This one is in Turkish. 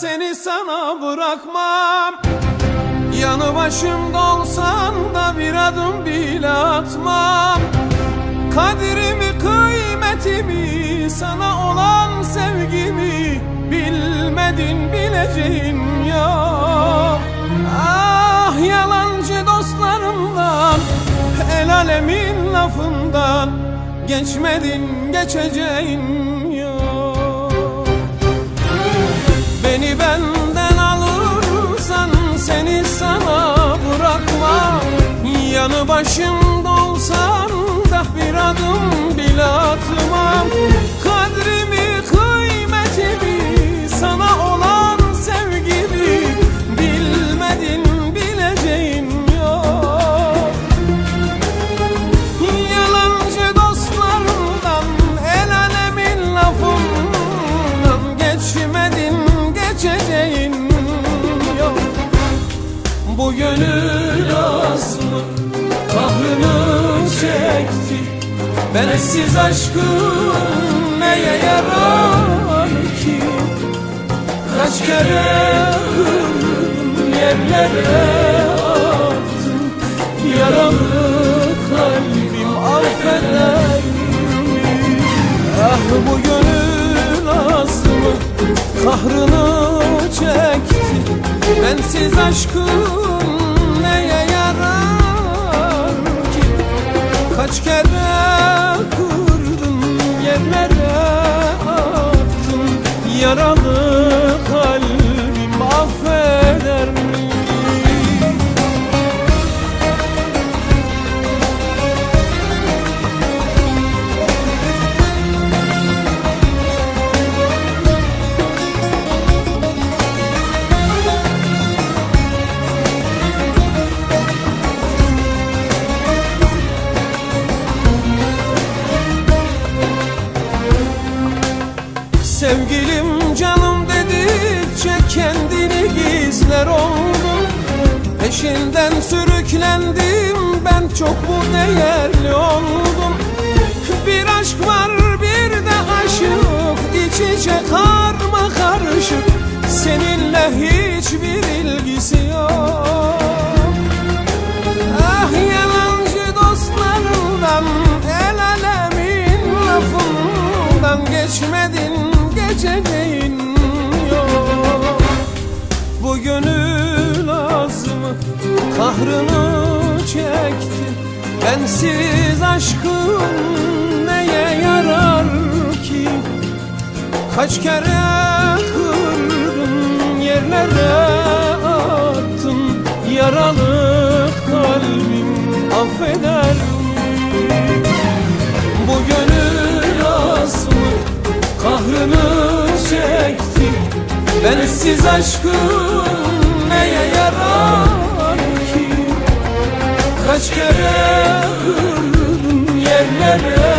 seni sana bırakmam. Yanı başımda olsan da bir adım bile atmam. Kadirimi kıymetimi sana olan sevgimi Bilmedin bileceğin yok. Ah yalancı dostlarımdan El alemin lafından Geçmedin geçeceğin benden alırsan seni sana bırakmam. Yanı başımda olsan da bir adım gönül aslı Kahrını çekti. Bensiz aşkın neye yarar ki? Kaç kere kırdım yerlere attım. Yaralı kalbim affeder mi? Ah bu gönül azmı kahrını çekti. Bensiz aşkın neye yarar ki Kaç kere kırdım yerlere attım Yaralı Sevgilim canım dedikçe kendini gizler oldum. Peşinden sürüklendim ben çok bu değerli oldum. Bir aşk var bir de aşık iç içe karma geçeceğin yok. Bu gönül azmı kahrını çekti. Bensiz aşkın neye yarar ki? Kaç kere kırdım yerlere Bensiz aşkın neye yarar ki? Kaç kere kırdım yerlere